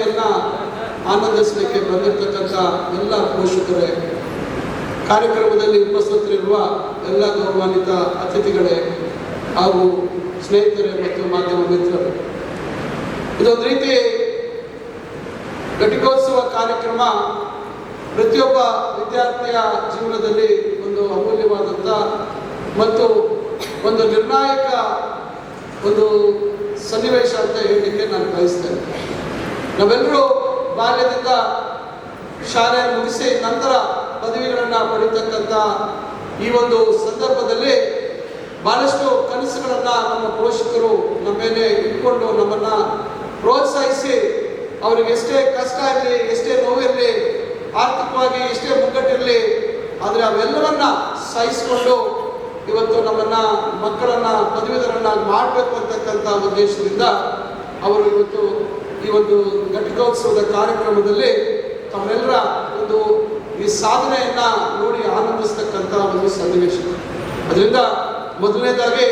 ಸಾಧನೆಯನ್ನ ಆನಂದಿಸಲಿಕ್ಕೆ ಬಂದಿರತಕ್ಕಂಥ ಎಲ್ಲ ಪೋಷಕರೇ, ಕಾರ್ಯಕ್ರಮದಲ್ಲಿ ಉಪಸ್ಥಿತರಿರುವ ಎಲ್ಲ ಗೌರವಾನ್ವಿತ ಅತಿಥಿಗಳೇ ಹಾಗೂ ಸ್ನೇಹಿತರೇ ಮತ್ತು ಮಾಧ್ಯಮ ಮಿತ್ರರು. ಇದೊಂದು ರೀತಿ ಘಟಿಕೋತ್ಸವ ಕಾರ್ಯಕ್ರಮ ಪ್ರತಿಯೊಬ್ಬ ವಿದ್ಯಾರ್ಥಿಯ ಜೀವನದಲ್ಲಿ ಒಂದು ಅಮೂಲ್ಯವಾದಂಥ ಮತ್ತು ಒಂದು ನಿರ್ಣಾಯಕ ಒಂದು ಸನ್ನಿವೇಶ ಅಂತ ಹೇಳಲಿಕ್ಕೆ ನಾನು ಬಯಸ್ತೇನೆ. ನಾವೆಲ್ಲರೂ ಬಾಲ್ಯದಿಂದ ಶಾಲೆ ಮುಗಿಸಿ ನಂತರ ಪದವಿಗಳನ್ನು ಪಡಿತಕ್ಕಂಥ ಈ ಒಂದು ಸಂದರ್ಭದಲ್ಲಿ ಬಹಳಷ್ಟು ಕನಸುಗಳನ್ನು ನಮ್ಮ ಪೋಷಕರು ನಮ್ಮ ಮೇಲೆ ಇಟ್ಕೊಂಡು ನಮ್ಮನ್ನು ಪ್ರೋತ್ಸಾಹಿಸಿ ಅವ್ರಿಗೆ ಎಷ್ಟೇ ಕಷ್ಟ ಇರಲಿ, ಎಷ್ಟೇ ನೋವಿರಲಿ, ಆರ್ಥಿಕವಾಗಿ ಎಷ್ಟೇ ಮುಗ್ಗಟ್ಟಿರಲಿ, ಆದರೆ ಅವೆಲ್ಲವನ್ನ ಸಹಿಸಿಕೊಂಡು ಇವತ್ತು ನಮ್ಮನ್ನ ಮಕ್ಕಳನ್ನ ಪದವೀಧರನ್ನಾಗಿ ಮಾಡಬೇಕು ಅಂತಕ್ಕಂಥ ಉದ್ದೇಶದಿಂದ ಅವರು ಇವತ್ತು ಈ ಒಂದು ಘಟಿಕೋತ್ಸವದ ಕಾರ್ಯಕ್ರಮದಲ್ಲಿ ತಮ್ಮೆಲ್ಲರ ಒಂದು ಈ ಸಾಧನೆಯನ್ನ ನೋಡಿ ಆನಂದಿಸ್ತಕ್ಕಂಥ ಒಂದು ಸನ್ನಿವೇಶ. ಅದರಿಂದ ಮೊದಲನೇದಾಗಿ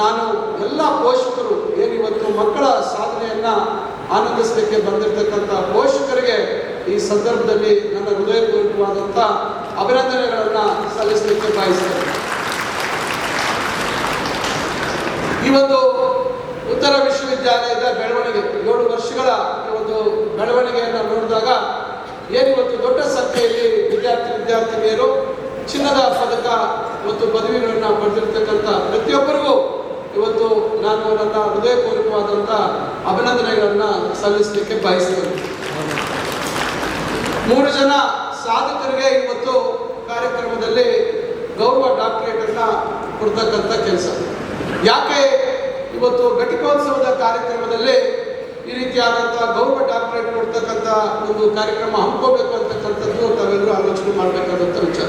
ನಾನು ಎಲ್ಲ ಪೋಷಕರು ಏನಿವತ್ತು ಮಕ್ಕಳ ಸಾಧನೆಯನ್ನ ಆನಂದಿಸಲಿಕ್ಕೆ ಬಂದಿರತಕ್ಕಂಥ ಪೋಷಕರಿಗೆ ಈ ಸಂದರ್ಭದಲ್ಲಿ ನನ್ನ ಹೃದಯಪೂರ್ವಕವಾದಂಥ ಅಭಿನಂದನೆಗಳನ್ನು ಸಲ್ಲಿಸಲಿಕ್ಕೆ ಬಯಸ್ತೇನೆ. ಈ ಒಂದು ಉತ್ತರ ವಿಶ್ವವಿದ್ಯಾಲಯದ ಬೆಳವಣಿಗೆ ಏಳು ವರ್ಷಗಳ ಈ ಒಂದು ಬೆಳವಣಿಗೆಯನ್ನು ನೋಡಿದಾಗ ಏನಿವತ್ತು ದೊಡ್ಡ ಸಂಖ್ಯೆಯಲ್ಲಿ ವಿದ್ಯಾರ್ಥಿ ವಿದ್ಯಾರ್ಥಿನಿಯರು ಚಿನ್ನದ ಪದಕ ಮತ್ತು ಪದವಿಗಳನ್ನು ಪಡೆದಿರ್ತಕ್ಕಂಥ ಪ್ರತಿಯೊಬ್ಬರಿಗೂ ಇವತ್ತು ನಾನು ನನ್ನ ಹೃದಯಪೂರ್ವಕವಾದಂಥ ಅಭಿನಂದನೆಗಳನ್ನು ಸಲ್ಲಿಸಲಿಕ್ಕೆ ಬಯಸ್ತೇನೆ. ಮೂರು ಜನ ಸಾಧಕರಿಗೆ ಇವತ್ತು ಕಾರ್ಯಕ್ರಮದಲ್ಲಿ ಗೌರವ ಡಾಕ್ಟರೇಟ್ ಅನ್ನ ಕೊಡ್ತಕ್ಕಂಥ ಕೆಲಸ. ಯಾಕೆ ಇವತ್ತು ಘಟಿಕೋತ್ಸವದ ಕಾರ್ಯಕ್ರಮದಲ್ಲಿ ಈ ರೀತಿಯಾದಂತಹ ಗೌರವ ಡಾಕ್ಟರೇಟ್ ಕೊಡ್ತಕ್ಕಂತ ಒಂದು ಕಾರ್ಯಕ್ರಮ ಹಮ್ಮಿಕೋಬೇಕು ಅಂತಕ್ಕಂಥದ್ದು ತಾವೆಲ್ಲರೂ ಆಲೋಚನೆ ಮಾಡಬೇಕಾದಂಥ ವಿಚಾರ.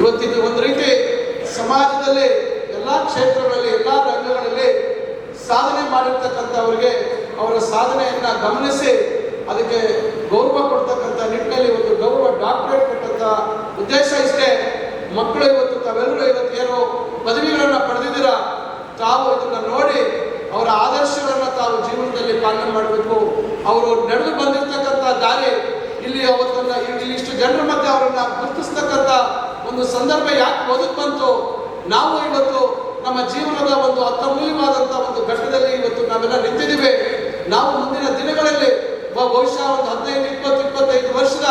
ಇವತ್ತಿದ್ದು ಒಂದು ರೀತಿ ಸಮಾಜದಲ್ಲಿ ಎಲ್ಲ ಕ್ಷೇತ್ರಗಳಲ್ಲಿ, ಎಲ್ಲ ರಂಗಗಳಲ್ಲಿ ಸಾಧನೆ ಮಾಡಿರ್ತಕ್ಕಂಥವ್ರಿಗೆ ಅವರ ಸಾಧನೆಯನ್ನ ಗಮನಿಸಿ ಅದಕ್ಕೆ ಗೌರವ ಕೊಡ್ತಕ್ಕಂಥ ನಿಟ್ಟಿನಲ್ಲಿ ಒಂದು ಗೌರವ ಡಾಕ್ಟರೇಟ್ ಕೊಟ್ಟಂತ ಉದ್ದೇಶ ಇಷ್ಟೇ. ಮಕ್ಕಳು ಇವತ್ತು ತಾವೆಲ್ಲರೂ ಇವತ್ತು ಏನು ಪದವಿಗಳನ್ನು ಪಡೆದಿದ್ದೀರಾ? ತಾವು ಇದನ್ನ ನೋಡಿ ಅವರ ಆದರ್ಶಗಳನ್ನ ತಾವು ಜೀವನದಲ್ಲಿ ಪಾಲನೆ ಮಾಡಬೇಕು. ಅವರು ನಡೆದು ಬಂದಿರತಕ್ಕಂಥ ದಾರಿ, ಇಲ್ಲಿ ಅವತ್ತನ್ನ ಇಲ್ಲಿ ಇಷ್ಟು ಜನರ ಮಧ್ಯೆ ಅವರನ್ನ ಗುರುತಿಸ್ತಕ್ಕಂಥ ಒಂದು ಸಂದರ್ಭ ಯಾಕೆ ಒದಗಿ ಬಂತು? ನಾವು ಇವತ್ತು ನಮ್ಮ ಜೀವನದ ಒಂದು ಅತ್ಯಮೂಲ್ಯವಾದಂಥ ಒಂದು ಘಟ್ಟದಲ್ಲಿ ಇವತ್ತು ನಾವೆಲ್ಲ ನಿಂತಿದ್ದೀವಿ. ನಾವು ಮುಂದಿನ ದಿನಗಳಲ್ಲಿ ಬಹುಶಃ ಒಂದು ಹದಿನೈದು, ಇಪ್ಪತ್ತು, ಇಪ್ಪತ್ತೈದು ವರ್ಷದ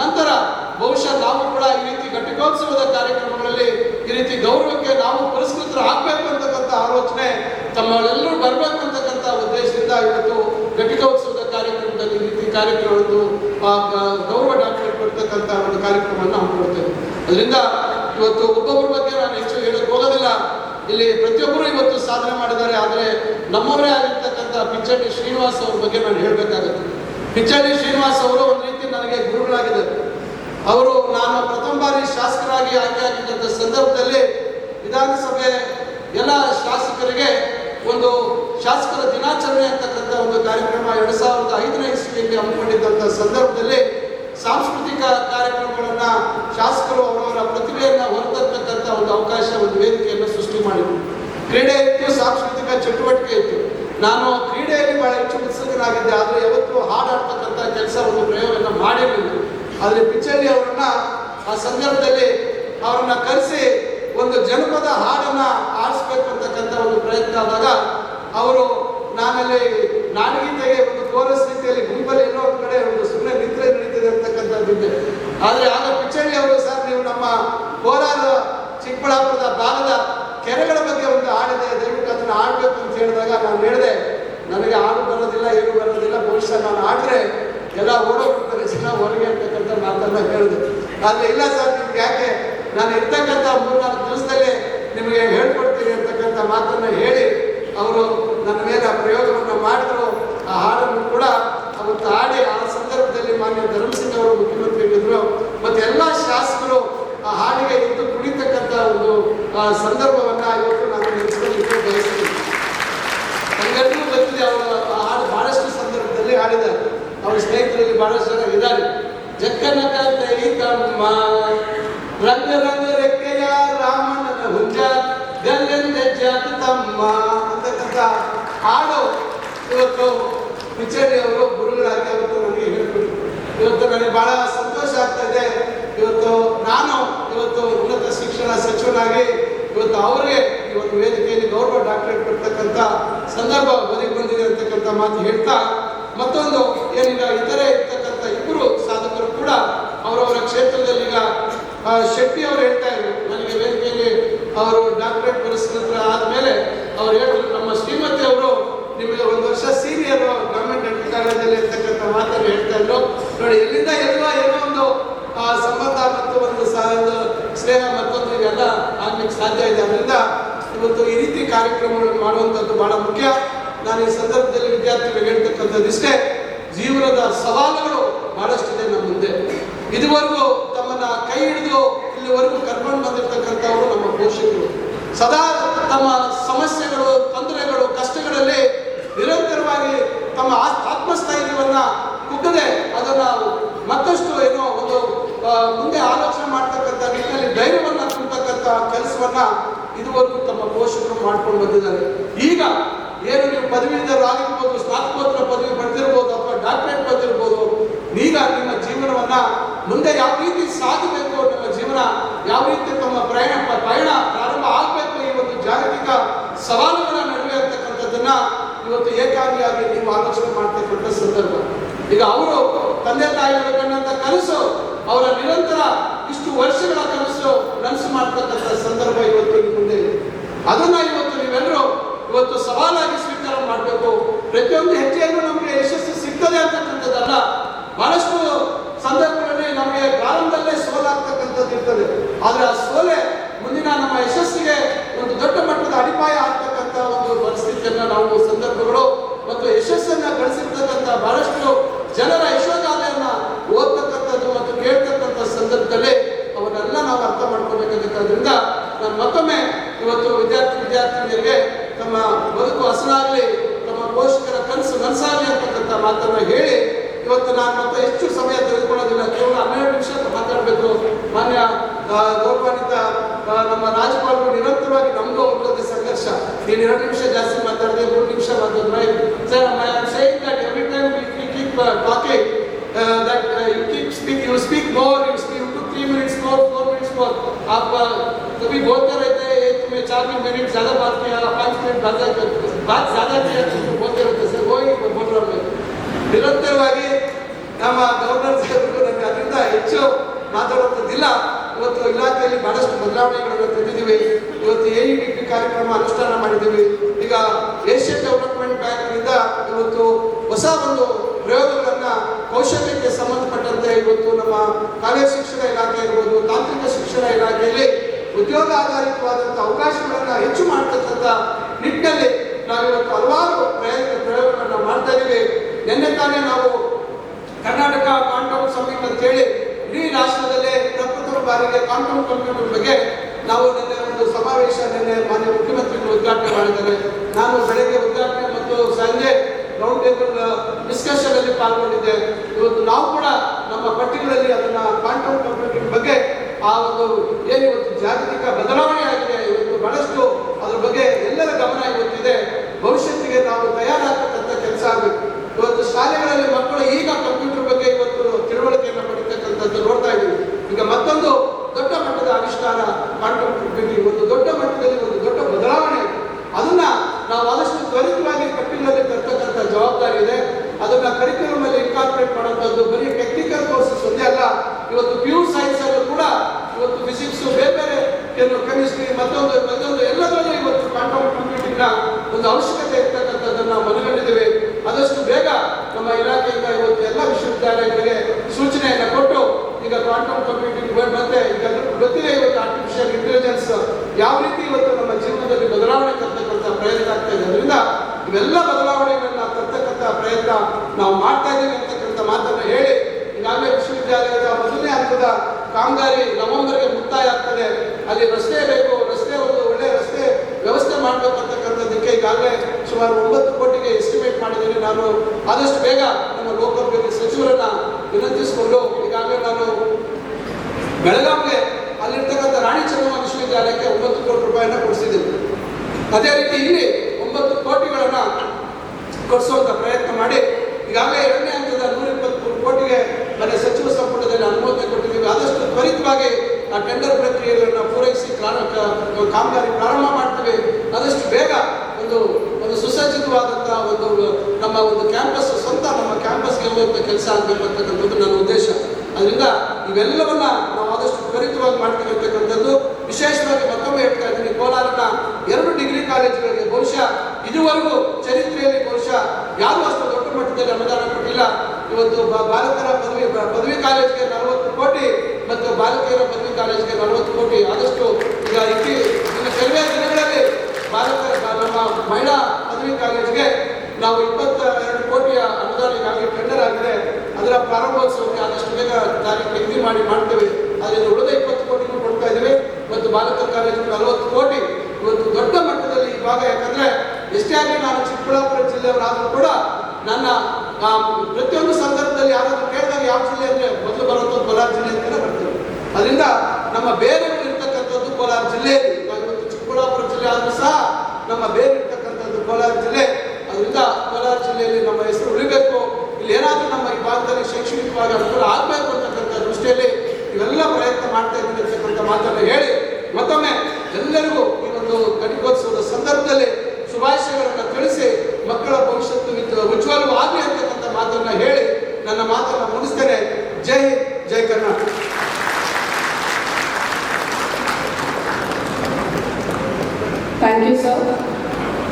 ನಂತರ ಬಹುಶಃ ನಾವು ಕೂಡ ಈ ರೀತಿ ಘಟಿಕೋತ್ಸವದ ಕಾರ್ಯಕ್ರಮಗಳಲ್ಲಿ ಈ ರೀತಿ ಗೌರವಕ್ಕೆ ನಾವು ಪುರಸ್ಕೃತರು ಆಗ್ಬೇಕು ಅಂತಕ್ಕಂಥ ಆಲೋಚನೆ ತಮ್ಮಲ್ಲೆಲ್ಲರೂ ಬರಬೇಕಂತಕ್ಕಂಥ ಉದ್ದೇಶದಿಂದ ಇವತ್ತು ಘಟಿಕೋತ್ಸವದ ಕಾರ್ಯಕ್ರಮದಲ್ಲಿ ರೀತಿ ಕಾರ್ಯಕ್ರಮದ್ದು ಗೌರವ ಡಾಕ್ಟರೇಟ್ ಕೊಡ್ತಕ್ಕಂಥ ಒಂದು ಕಾರ್ಯಕ್ರಮವನ್ನು ಹಮ್ಮಿಕೊಳ್ತೇವೆ ಅದರಿಂದ ಇವತ್ತು ಒಬ್ಬೊಬ್ಬರ ಬಗ್ಗೆ ನಾನು ಹೆಚ್ಚು ಹೇಳಕ್ಕೆ ಹೋಗೋದಿಲ್ಲ. ಇಲ್ಲಿ ಪ್ರತಿಯೊಬ್ಬರು ಇವತ್ತು ಸಾಧನೆ ಮಾಡಿದ್ದಾರೆ. ಆದರೆ ನಮ್ಮವರೇ ಆಗಿರ್ತಕ್ಕಂಥ ಪಿಚ್ಚಳ್ಳಿ ಶ್ರೀನಿವಾಸ್ ಅವ್ರ ಬಗ್ಗೆ ನಾನು ಹೇಳಬೇಕಾಗುತ್ತೆ. ಪಿಚ್ಚಳ್ಳಿ ಶ್ರೀನಿವಾಸ್ ಅವರು ಒಂದು ರೀತಿ ನನಗೆ ಗುರುಗಳಾಗಿದ್ದರು. ಅವರು ನಾನು ಪ್ರಥಮ ಬಾರಿ ಶಾಸಕರಾಗಿ ಆಯ್ಕೆ ಆಗಿದ್ದಂಥ ಸಂದರ್ಭದಲ್ಲಿ ವಿಧಾನಸಭೆ ಎಲ್ಲ ಶಾಸಕರಿಗೆ ಒಂದು ಶಾಸಕರ ದಿನಾಚರಣೆ ಅಂತಕ್ಕಂಥ ಒಂದು ಕಾರ್ಯಕ್ರಮ ಎರಡು ಸಾವಿರದ ಐದನೇ ಇಸ್ವಿಯಲ್ಲಿ ಹಮ್ಮಿಕೊಂಡಿದ್ದಂಥ ಸಂದರ್ಭದಲ್ಲಿ ಸಾಂಸ್ಕೃತಿಕ ಕಾರ್ಯಕ್ರಮಗಳನ್ನ ಶಾಸಕರು ಅವರವರ ಪ್ರತಿಭೆಯನ್ನ ಹೊರತರ್ತಕ್ಕಂಥ ಒಂದು ಅವಕಾಶ, ಒಂದು ವೇದಿಕೆಯನ್ನು ಸೃಷ್ಟಿ ಮಾಡಿದ್ರು. ಕ್ರೀಡೆ ಇತ್ತು ಸಾಂಸ್ಕೃತಿಕ ಚಟುವಟಿಕೆ ಇತ್ತು. ನಾನು ಕ್ರೀಡೆಯಲ್ಲಿ ಬಹಳ ಹೆಚ್ಚು ಉತ್ಸುಕನಾಗಿದ್ದೆ ಆದರೆ ಯಾವತ್ತೂ ಹಾಡಾಡ್ತಕ್ಕಂಥ ಕೆಲಸ ಒಂದು ಪ್ರಯೋಗವನ್ನು ಮಾಡಿರಲಿಲ್ಲ. ಆದರೆ ಪಿಚ್ಚಳ್ಳಿ ಅವರನ್ನ ಆ ಸಂದರ್ಭದಲ್ಲಿ ಅವರನ್ನ ಕರೆಸಿ ಒಂದು ಜನಪದ ಹಾಡನ್ನ ಆಡಿಸ್ಬೇಕು ಅಂತಕ್ಕಂಥ ಒಂದು ಪ್ರಯತ್ನ ಆದಾಗ, ಅವರು ನಾನಲ್ಲಿ ನಾಡಗೀತೆಗೆ ಒಂದು ಕೋರಸ್ ರೀತಿಯಲ್ಲಿ ಗುಂಪಲ್ಲಿ ಎಲ್ಲೋ ಒಂದು ಕಡೆ ಒಂದು ಸುಮ್ಮನೆ ನಿದ್ರೆ ನಡೀತಿದೆ ಅಂತಕ್ಕಂಥದ್ದಿದೆ ಆದರೆ ಆಗ ಪಿಚ್ಚಳ್ಳಿ ಅವರು, ಸರ್, ನೀವು ನಮ್ಮ ಕೋಲಾರ, ಚಿಕ್ಕಬಳ್ಳಾಪುರದ ಭಾಗದ ಕೆರೆಗಳ ಬಗ್ಗೆ ಒಂದು ಹಾಡಿದೆ, ದಯವಿಟ್ಟು ಅದನ್ನು ಆಡ್ಬೇಕು ಅಂತ ಹೇಳಿದಾಗ ನಾನು ಹೇಳಿದೆ, ನನಗೆ ಹಾಡು ಬರೋದಿಲ್ಲ, ಏನು ಬರೋದಿಲ್ಲ, ಬಹುಶಃ ನಾನು ಆಡ್ರೆ ಎಲ್ಲ ಓಡೋಗ್ತಾರೆ ಜನ ಹೊರಗೆ ಅಂತಕ್ಕಂಥ ಮಾತನ್ನ ಹೇಳಿದೆ. ಆದರೆ ಇಲ್ಲ ಸರ್, ನಿಮ್ಗೆ ಯಾಕೆ ನಾನು ಇರ್ತಕ್ಕಂಥ ಮೂರ್ನಾಲ್ಕು ದಿವಸದಲ್ಲಿ ನಿಮಗೆ ಹೇಳ್ಕೊಡ್ತೀನಿ ಅಂತಕ್ಕಂಥ ಮಾತನ್ನು ಹೇಳಿ ಅವರು ನನ್ನ ಮೇಲೆ ಆ ಪ್ರಯೋಗವನ್ನು ಮಾಡಿದ್ರು. ಆ ಹಾಡನ್ನು ಕೂಡ ಅವತ್ತು ಹಾಡಿ, ಆ ಸಂದರ್ಭದಲ್ಲಿ ಮಾನ್ಯ ಧರ್ಮಸಿಂಗ್ ಅವರು ಮುಖ್ಯಮಂತ್ರಿ ಇದ್ರು ಮತ್ತೆ ಎಲ್ಲ ಶಾಸಕರು ಆ ಹಾಡಿಗೆ ಇದ್ದು ಕುಣಿತಕ್ಕಂಥ ಒಂದು ಸಂದರ್ಭವನ್ನು ಇವತ್ತು ನಾನು ನೆನೆಸ್ಕೊಳ್ಳಿಕ್ಕೆ ಬಯಸ್ತೀನಿ. ನನಗೆಲ್ಲರೂ ಗೊತ್ತಿದೆ, ಅವರು ಆ ಹಾಡು ಬಹಳಷ್ಟು ಸಂದರ್ಭದಲ್ಲಿ ಹಾಡಿದ್ದಾರೆ. ಅವ್ರ ಸ್ನೇಹಿತರಲ್ಲಿ ಬಹಳಷ್ಟು ಜನ ಇದ್ದಾರೆ. ಜಕ್ಕನ ಕೈ ತಮ್ಮ ರಂಗ ರಂಗ ರೆಕ್ಕೆಯ ರಾಮಣ್ಣನ ಹುಂಜ ಗಂಗಂದ ಜಾತ ತಮ್ಮ ಅಂತಕ್ಕಂಥ ಹಾಡು ಇವತ್ತು ಪಿಚರಿ ಅವರು ಗುರುಗಳಾಗಿ ಅವತ್ತು ನನಗೆ ಹೇಳ್ಕೊಟ್ಟಿದ್ರು ಇವತ್ತು ನನಗೆ ಬಹಳ ಸಂತೋಷ ಆಗ್ತಾ ಇದೆ ಇವತ್ತು ನಾನು ಇವತ್ತು ಉನ್ನತ ಶಿಕ್ಷಣ ಸಚಿವನಾಗಿ ಇವತ್ತು ಅವರಿಗೆ ಈ ವೇದಿಕೆಯಲ್ಲಿ ಗೌರವ ಡಾಕ್ಟರೇಟ್ ಕೊಡ್ತಕ್ಕಂಥ ಸಂದರ್ಭ ಬದುಕಿ ಬಂದಿದೆ ಅಂತಕ್ಕಂಥ ಮಾತು ಹೇಳ್ತಾ, ಮತ್ತೊಂದು ಏನೀಗ ಇತರೆ ಇರ್ತಕ್ಕಂಥ ಇಬ್ಬರು ಸಾಧಕರು ಕೂಡ, ಅವರವರ ಕ್ಷೇತ್ರದಲ್ಲಿ ಈಗ ಶೆಟ್ಟಿ ಅವರು ಹೇಳ್ತಾ ಇದ್ರು ನನಗೆ ವೇದಿಕೆಯಲ್ಲಿ ಅವರು ಡಾಕ್ಟರೇಟ್ ನಂತರ ಆದಮೇಲೆ ಅವ್ರು ಹೇಳಿದ್ರು ನಮ್ಮ ಶ್ರೀಮತಿ ಅವರು ನಿಮಗೆ ಒಂದು ವರ್ಷ ಸೀನಿಯರ್ ಗವರ್ಮೆಂಟ್ ಡೆಂಟಲ್ ಕಾಲೇಜಲ್ಲಿ ಇರ್ತಕ್ಕಂಥ ಮಾತನ್ನು ಹೇಳ್ತಾ ಇದ್ರು. ನೋಡಿ ಎಲ್ಲಿಂದ ಎಲ್ಲೋ ಏನೋ ಒಂದು ಆ, ಸಂಬಂಧ ಮತ್ತು ಒಂದು ಸ್ನೇಹ ಮತ್ತೊಂದು ಇವೆಲ್ಲ ಆಗ್ಲಿಕ್ಕೆ ಸಾಧ್ಯ ಇದೆ. ಅದರಿಂದ ಇವತ್ತು ಈ ರೀತಿ ಕಾರ್ಯಕ್ರಮಗಳನ್ನು ಮಾಡುವಂಥದ್ದು ಬಹಳ ಮುಖ್ಯ. ನಾನು ಈ ಸಂದರ್ಭದಲ್ಲಿ ವಿದ್ಯಾರ್ಥಿಗಳಿಗೆ ಹೇಳ್ತಕ್ಕಂಥದ್ದು ಇಷ್ಟೇ ಜೀವನದ ಸವಾಲುಗಳು ಬಹಳಷ್ಟಿದೆ ನಮ್ಮ ಮುಂದೆ. ಇದುವರೆಗೂ ಕೈ ಹಿಡಿದು ಇಲ್ಲಿವರೆಗೂ ಕರ್ಕೊಂಡು ಬಂದಿರತಕ್ಕಂಥವರು ನಮ್ಮ ಪೋಷಕರು. ಸದಾ ತಮ್ಮ ಸಮಸ್ಯೆಗಳು, ತೊಂದರೆಗಳು, ಕಷ್ಟಗಳಲ್ಲಿ ನಿರಂತರವಾಗಿ ತಮ್ಮ ಆತ್ಮಸ್ಥೈರ್ಯವನ್ನ ಕುಗ್ಗದೆ ಅದನ್ನ ಮತ್ತಷ್ಟು ಏನೋ ಒಂದು ಮುಂದೆ ಆಲೋಚನೆ ಮಾಡ್ತಕ್ಕಂಥ ನಿಟ್ಟಿನಲ್ಲಿ ಧೈರ್ಯವನ್ನ ತುಂಬತಕ್ಕಂಥ ಕೆಲಸವನ್ನ ಇದುವರೆಗೂ ತಮ್ಮ ಪೋಷಕರು ಮಾಡ್ಕೊಂಡು ಬಂದಿದ್ದಾರೆ. ಈಗ ಏನು ನೀವು ಪದವೀಧರು ಆಗಿರ್ಬೋದು ಸ್ನಾತಕೋತ್ತರ ಪದವಿ ಪಡೆದಿರ್ಬೋದು ಅಥವಾ ಡಾಕ್ಟರೇಟ್ ಪಡೆದಿರ್ಬೋದು ಈಗ ನಿಮ್ಮ ಜೀವನವನ್ನ ಮುಂದೆ ಯಾವ ರೀತಿ ಸಾಗಬೇಕು ನಿಮ್ಮ ಜೀವನ, ಯಾವ ರೀತಿ ತಮ್ಮ ಪ್ರಯಾಣ ಪಯಣ ಪ್ರಾರಂಭ ಆಗಬೇಕು ಈ ಒಂದು ಜಾಗತಿಕ ಸವಾಲುಗಳ ನಡುವೆ ಅಂತಕ್ಕಂಥದ್ದನ್ನ ಇವತ್ತು ಏಕಾಂಗಿಯಾಗಿ ನೀವು ಆಲೋಚನೆ ಮಾಡ್ತಕ್ಕಂಥ ಸಂದರ್ಭ. ಈಗ ಅವರು ತಂದೆ ತಾಯಿಗಳ ಕಂಡಂತ ಕನಸು, ಅವರ ನಿರಂತರ ಇಷ್ಟು ವರ್ಷಗಳ ಕನಸು ನನಸು ಮಾಡ್ತಕ್ಕಂಥ ಸಂದರ್ಭ ಇವತ್ತು ಮುಂದೆ ಅದನ್ನ ಇವತ್ತು ನೀವೆಲ್ಲರೂ ಇವತ್ತು ಸವಾಲಾಗಿ ಸ್ವೀಕಾರ ಮಾಡಬೇಕು. ಪ್ರತಿಯೊಂದು ಹೆಜ್ಜೆಯನ್ನು ನಮಗೆ ಯಶಸ್ಸು ಸಿಗ್ತದೆ ಅಂತಕ್ಕಂಥದ್ದಲ್ಲ ಬಹಳಷ್ಟು ಸಂದರ್ಭಗಳಲ್ಲಿ ನಮಗೆ ಪ್ರಾರಂಭದಲ್ಲೇ ಇರ್ತದೆ ಆದ್ರೆ ಆ ಸೋಲೆ ಮುಂದಿನ ನಮ್ಮ ಯಶಸ್ಸಿಗೆ ಒಂದು ದೊಡ್ಡ ಮಟ್ಟದ ಅಡಿಪಾಯ ಆಗ್ತಕ್ಕಂತ ಒಂದು ಪರಿಸ್ಥಿತಿಯನ್ನ ನಾವು ಸಂದರ್ಭಗಳು ಮತ್ತು ಯಶಸ್ಸನ್ನ ಗಳಿಸಿರ್ತಕ್ಕಂಥ ಬಹಳಷ್ಟು ಜನರ ಯಶೋಗಾಥೆಯನ್ನ ಓದ್ತಕ್ಕಂಥದ್ದು ಮತ್ತು ಕೇಳ್ತಕ್ಕಂಥ ಸಂದರ್ಭದಲ್ಲಿ ಅವನ್ನೆಲ್ಲ ನಾವು ಅರ್ಥ ಮಾಡ್ಕೋಬೇಕಾಗಿದ್ದರಿಂದ ನಾನು ಮತ್ತೊಮ್ಮೆ ಇವತ್ತು ವಿದ್ಯಾರ್ಥಿ ವಿದ್ಯಾರ್ಥಿನಿಯರಿಗೆ ತಮ್ಮ ಬದುಕು ಹಸನಾಗಲಿ ತಮ್ಮ ಪೋಷಕರ ಕನಸು ನನಸಾಗಲಿ ಅಂತಕ್ಕಂಥ ಮಾತನ್ನ ಹೇಳಿ ಇವತ್ತು ನಾನು ಮತ್ತೆ ಹೆಚ್ಚು ಸಮಯ ತೆಗೆದುಕೊಳ್ಳೋದಿಲ್ಲ ಕೇವಲ ಹನ್ನೆರಡು ನಿಮಿಷ ಮಾತಾಡಬೇಕು ಮಾನ್ಯ ಆ, ಗೌರವಾನ್ವಿತ ಆ, ನಮ್ಮ ರಾಜ್ಯಪಾಲರು ನಿರಂತರವಾಗಿ ನಮಗೂ ಅವ್ರ ಜೊತೆ ಸಂಘರ್ಷ ನೀನು ಎರಡು ನಿಮಿಷ ಜಾಸ್ತಿ ಮಾತಾಡಿದೆ ಮೂರು ನಿಮಿಷ ಮಾತಾಡಿದ್ರೆ sir I am saying that every time we keep talking that you keep speak you speak more you speak two three minutes more four minutes more आप uh, कभी बोलते रहते हैं एक में चार मिनट ज्यादा बात किया पाँच मिनट बात बात ज्यादा किया तो बोलते रहते सर वही बोल रहा हूँ मैं ನಿರಂತರವಾಗಿ ನಮ್ಮ ಗವರ್ನರ್ ಸಾಹೇಬರು ನನಗೆ ಅದರಿಂದ ಹೆಚ್ಚು ಮಾತಾಡುವಂಥದ್ದಿಲ್ಲ ಇವತ್ತು ಇಲಾಖೆಯಲ್ಲಿ ಬಹಳಷ್ಟು ಬದಲಾವಣೆಗಳನ್ನು ತಂದಿದ್ದೀವಿ ಇವತ್ತು ಎ ಇ ಡಿ ಕಾರ್ಯಕ್ರಮ ಅನುಷ್ಠಾನ ಮಾಡಿದ್ದೀವಿ. ಈಗ ಏಷ್ಯನ್ ಡೆವಲಪ್ಮೆಂಟ್ ಬ್ಯಾಂಕ್ನಿಂದ ಇವತ್ತು ಹೊಸ ಒಂದು ಪ್ರಯೋಗಗಳನ್ನ ಕೌಶಲ್ಯಕ್ಕೆ ಸಂಬಂಧಪಟ್ಟಂತೆ ಇವತ್ತು ನಮ್ಮ ಕಾಲೇಜು ಶಿಕ್ಷಣ ಇಲಾಖೆ ಇರ್ಬೋದು, ತಾಂತ್ರಿಕ ಶಿಕ್ಷಣ ಇಲಾಖೆಯಲ್ಲಿ ಉದ್ಯೋಗ ಆಧಾರಿತವಾದಂಥ ಅವಕಾಶಗಳನ್ನು ಹೆಚ್ಚು ಮಾಡ್ತಕ್ಕಂಥ ನಿಟ್ಟಿನಲ್ಲಿ ನಾವು ಇವತ್ತು ಹಲವಾರು ಪ್ರಯತ್ನ ಪ್ರಯೋಗಗಳನ್ನ ಮಾಡ್ತಾ ಇದ್ದೀವಿ ನಿನ್ನೆ ತಾನೇ ನಾವು ಕರ್ನಾಟಕ ಕ್ವಾಂಟಮ್ ಸಮಿಟ್ ಅಂತ ಹೇಳಿ ಇಡೀ ರಾಷ್ಟ್ರದಲ್ಲೇ ಪ್ರಪ್ರಥಮ ಬಾರಿಗೆ ಕ್ವಾಂಟಮ್ ಕಂಪ್ಯೂಟರ್ ಬಗ್ಗೆ ನಾವು ನಿನ್ನೆ ಒಂದು ಸಮಾವೇಶ ನಿನ್ನೆ ಮಾನ್ಯ ಮುಖ್ಯಮಂತ್ರಿಗಳು ಉದ್ಘಾಟನೆ ಮಾಡಿದ್ದಾರೆ. ನಾನು ಬೆಳಗ್ಗೆ ಉದ್ಘಾಟನೆ ಮತ್ತು ಸಂಜೆ ರೌಂಡ್ ಟೇಬಲ್ ಡಿಸ್ಕಷನ್ ಅಲ್ಲಿ ಪಾಲ್ಗೊಂಡಿದ್ದೆ. ಇವತ್ತು ನಾವು ಕೂಡ ನಮ್ಮ ಪಟ್ಟಿಗಳಲ್ಲಿ ಅದನ್ನ ಕ್ವಾಂಟಮ್ ಕಂಪ್ಯೂಟಿಂಗ್ ಬಗ್ಗೆ ಆ ಒಂದು ಏನು ಜಾಗತಿಕ ಬದಲಾವಣೆ ಆಗಿದೆ ಇವತ್ತು ಬಹಳಷ್ಟು ಅದ್ರ ಬಗ್ಗೆ ಎಲ್ಲರ ಗಮನ ಇವತ್ತಿದೆ ಭವಿಷ್ಯತ್ತಿಗೆ ನಾವು ತಯಾರಾಗತಕ್ಕಂಥ ಕೆಲಸ ಆಗಬೇಕು ಇವತ್ತು ಶಾಲೆಗಳಲ್ಲಿ ಮಕ್ಕಳು ಈಗ ಕಂಪ್ಯೂಟರ್ ಬಗ್ಗೆ ಇವತ್ತು ತಿಳುವಳಿಕೆಯನ್ನು ಪಡಿತಕ್ಕಂಥದ್ದು ನೋಡ್ತಾ ಇದ್ದೀವಿ ಈಗ ಮತ್ತೊಂದು ದೊಡ್ಡ ಮಟ್ಟದ ಆವಿಷ್ಕಾರ ಕ್ವಾಂಟಮ್ ಕಂಪ್ಯೂಟಿಂಗ್ ಒಂದು ದೊಡ್ಡ ಮಟ್ಟದಲ್ಲಿ ಒಂದು ದೊಡ್ಡ ಬದಲಾವಣೆ ಅದನ್ನ ನಾವು ಆದಷ್ಟು ತ್ವರಿತವಾಗಿ ಕಟ್ಟಿಲಲ್ಲಿ ತರ್ತಕ್ಕಂಥ ಜವಾಬ್ದಾರಿ ಇದೆ ಅದನ್ನ ಕರಿಕ್ಯುಲಮ್ ಅಲ್ಲಿ ಇನ್ಕಾರ್ಪೊರೇಟ್ ಮಾಡುವಂಥದ್ದು ಬರೀ ಟೆಕ್ನಿಕಲ್ ಕೋರ್ಸಸ್ ಒಂದೇ ಅಲ್ಲ ಇವತ್ತು ಪಿ ಯು ಸೈನ್ಸ್ ಅಲ್ಲೂ ಕೂಡ ಇವತ್ತು ಫಿಸಿಕ್ಸ್ ಬೇರೆ ಬೇರೆ ಏನು ಕೆಮಿಸ್ಟ್ರಿ ಮತ್ತೊಂದು ಮತ್ತೊಂದು ಎಲ್ಲದರಲ್ಲೂ ಇವತ್ತು ಕ್ವಾಂಟಮ್ ಕಂಪ್ಯೂಟಿಂಗ್ನ ಒಂದು ಅವಶ್ಯಕತೆ ಇರ್ತಕ್ಕಂಥದ್ದನ್ನ ನಾವು ಮನಗಂಡಿದ್ದೇವೆ ಆದಷ್ಟು ಬೇಗ ನಮ್ಮ ಇಲಾಖೆಯಿಂದ ಇವತ್ತು ಎಲ್ಲ ವಿಶ್ವವಿದ್ಯಾಲಯಗಳಿಗೆ ಸೂಚನೆಯನ್ನು ಕೊಟ್ಟು ಈಗ ಕ್ವಾಂಟಮ್ ಕಂಪ್ಯೂಟಿಂಗ್ ಮತ್ತೆ ಈಗ ಗೊತ್ತಿದೆ ಇವತ್ತು ಆರ್ಟಿಫಿಷಿಯಲ್ ಇಂಟೆಲಿಜೆನ್ಸ್ ಯಾವ ರೀತಿ ಇವತ್ತು ನಮ್ಮ ಜೀವನದಲ್ಲಿ ಬದಲಾವಣೆ ತರ್ತಕ್ಕಂಥ ಪ್ರಯತ್ನ ಆಗ್ತಾ ಇದೆ. ಅದರಿಂದ ಇವೆಲ್ಲ ಬದಲಾವಣೆಗಳನ್ನ ತರ್ತಕ್ಕಂಥ ಪ್ರಯತ್ನ ನಾವು ಮಾಡ್ತಾ ಇದ್ದೀವಿ ಅಂತಕ್ಕಂಥ ಮಾತನ್ನು ಹೇಳಿ ಈಗಾಗಲೇ ವಿಶ್ವವಿದ್ಯಾಲಯದ ಮೊದಲನೇ ಹಂತದ ಕಾಮಗಾರಿ ನವೆಂಬರ್ಗೆ ಮುಕ್ತಾಯ ಆಗ್ತದೆ. ಅಲ್ಲಿ ರಸ್ತೆ ಬೇಕು, ರಸ್ತೆ ಒಂದು ಒಳ್ಳೆ ರಸ್ತೆ ವ್ಯವಸ್ಥೆ ಮಾಡ್ಬೇಕಂತಕ್ಕಂಥದಕ್ಕೆ ಈಗಾಗಲೇ ಸುಮಾರು ಒಂಬತ್ತು ಕೋಟಿಗೆ ಎಸ್ಟಿಮೇಟ್ ಮಾಡಿದ್ದೀನಿ ನಾನು. ಆದಷ್ಟು ಬೇಗ ನಮ್ಮ ಲೋಕೋಪಯೋಗಿ ಸಚಿವರನ್ನ ವಿನಂತಿಸಿಕೊಂಡು ಈಗಾಗಲೇ ನಾನು ಬೆಳಗಾವಿಗೆ ಅಲ್ಲಿರ್ತಕ್ಕಂಥ ರಾಣಿ ಚೆನ್ನಮ್ಮ ವಿಶ್ವವಿದ್ಯಾಲಯಕ್ಕೆ ಒಂಬತ್ತು ಕೋಟಿ ರೂಪಾಯಿಯನ್ನು ಕೊಡಿಸಿದ್ದೀನಿ ಅದೇ ರೀತಿ ಇಲ್ಲಿ ಒಂಬತ್ತು ಕೋಟಿಗಳನ್ನು ಕೊಡಿಸುವಂಥ ಪ್ರಯತ್ನ ಮಾಡಿ ಈಗಾಗಲೇ ಎರಡನೇ ಹಂತದ ನೂರ ಇಪ್ಪತ್ಮೂರು ಕೋಟಿಗೆ ಮನೆ ಸಚಿವ ಸಂಪುಟದಲ್ಲಿ ಅನುಮೋದನೆ ಕೊಟ್ಟಿದ್ದೀವಿ. ಆದಷ್ಟು ತ್ವರಿತವಾಗಿ ಆ ಟೆಂಡರ್ ಪ್ರಕ್ರಿಯೆಗಳನ್ನು ಪೂರೈಸಿ ಕಾಮಗಾರಿ ಪ್ರಾರಂಭ ಮಾಡ್ತೇವೆ. ಆದಷ್ಟು ಬೇಗ ಒಂದು ಒಂದು ಸುಸಜ್ಜಿತವಾದಂಥ ಒಂದು ನಮ್ಮ ಒಂದು ಕ್ಯಾಂಪಸ್ ಸ್ವಂತ ನಮ್ಮ ಕ್ಯಾಂಪಸ್ಗೆ ಹೋಗುವಂಥ ಕೆಲಸ ಆಗಬೇಕು ಅಂತಕ್ಕಂಥದ್ದು ನನ್ನ ಉದ್ದೇಶ ಅದರಿಂದ ಇವೆಲ್ಲವನ್ನ ನಾವು ಆದಷ್ಟು ತ್ವರಿತವಾಗಿ ಮಾಡ್ತೀವಿ ಅಂತಕ್ಕಂಥದ್ದು ವಿಶೇಷವಾಗಿ ಮತ್ತೊಮ್ಮೆ ಹೇಳ್ತಾ ಇದ್ದೀನಿ ಕೋಲಾರನ ಎರಡು ಡಿಗ್ರಿ ಕಾಲೇಜುಗಳಿಗೆ ಬಹುಶಃ ಇದುವರೆಗೂ ಚರಿತ್ರೆಯಲ್ಲಿ ಬಹುಶಃ ಯಾರು ಅಷ್ಟು ದೊಡ್ಡ ಮಟ್ಟದಲ್ಲಿ ಅನುದಾನ ಕೊಟ್ಟಿಲ್ಲ ಇವತ್ತು ಬ- ಬಾಲಕರ ಪದವಿ ಬ- ಪದವಿ ಕಾಲೇಜಿಗೆ ನಲವತ್ತು ಕೋಟಿ ಮತ್ತು ಬಾಲಕಿಯರ ಪದವಿ ಕಾಲೇಜಿಗೆ ನಲವತ್ತು ಕೋಟಿ ಆದಷ್ಟು ಈಗ ಇತ್ತೀ ಇನ್ನು ಕೆಲವೇ ದಿನಗಳಲ್ಲಿ ಬಾಲಕರ ನಮ್ಮ ಮಹಿಳಾ ಪದವಿ ಕಾಲೇಜಿಗೆ ನಾವು ಇಪ್ಪತ್ತ ಎರಡು ಕೋಟಿಯ ಅನುದಾನ ಈಗಾಗಲೇ ಟೆಂಡರ್ ಆಗಿದೆ ಅದರ ಪ್ರಾರಂಭೋತ್ಸವಕ್ಕೆ ಆದಷ್ಟು ಬೇಗ ತಾರೀಕು ನಿಗದಿ ಮಾಡಿ ಮಾಡ್ತೇವೆ. ಅದರಿಂದ ಉಳಿದ ಇಪ್ಪತ್ತು ಕೋಟಿನೂ ಕೊಡ್ತಾ ಇದ್ದೇವೆ. ಮತ್ತು ಬಾಲಕರ ಕಾಲೇಜಿಗೆ ನಲವತ್ತು ಕೋಟಿ. ಇವತ್ತು ದೊಡ್ಡ ಮಟ್ಟದಲ್ಲಿ ಈ ಭಾಗ ಯಾಕಂದ್ರೆ ಎಷ್ಟೇ ಆಗಲಿ ನಾನು ಚಿಕ್ಕಬಳ್ಳಾಪುರ ಜಿಲ್ಲೆಯವರಾದರೂ ಕೂಡ ನನ್ನ ಪ್ರತಿಯೊಂದು ಸಂದರ್ಭದಲ್ಲಿ ಯಾರಾದರೂ ಕೇಳಿದಾಗ ಯಾವ ಜಿಲ್ಲೆ ಅಂದರೆ ಮೊದಲು ಬರುವಂಥದ್ದು ಕೋಲಾರ ಜಿಲ್ಲೆ ಅಂತ ಬರ್ತದೆ ಅದರಿಂದ ನಮ್ಮ ಬೇರೆ ಇರ್ತಕ್ಕಂಥದ್ದು ಕೋಲಾರ ಜಿಲ್ಲೆಯಲ್ಲಿ. ಇವತ್ತು ಚಿಕ್ಕಬಳ್ಳಾಪುರ ಜಿಲ್ಲೆ ಆದರೂ ಸಹ ನಮ್ಮ ಬೇರೆ ನನ್ನ ಮಾತನ್ನು ಮುಗಿಸ್ತೇನೆ ಜೈ ಹಿಂದ್ ಜೈ Karnataka Thank you, sir.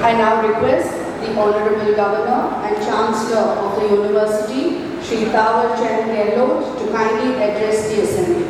I now request the Honorable Governor and Chancellor of the University, Shri Tawar Chand Gehlot, to kindly address the assembly.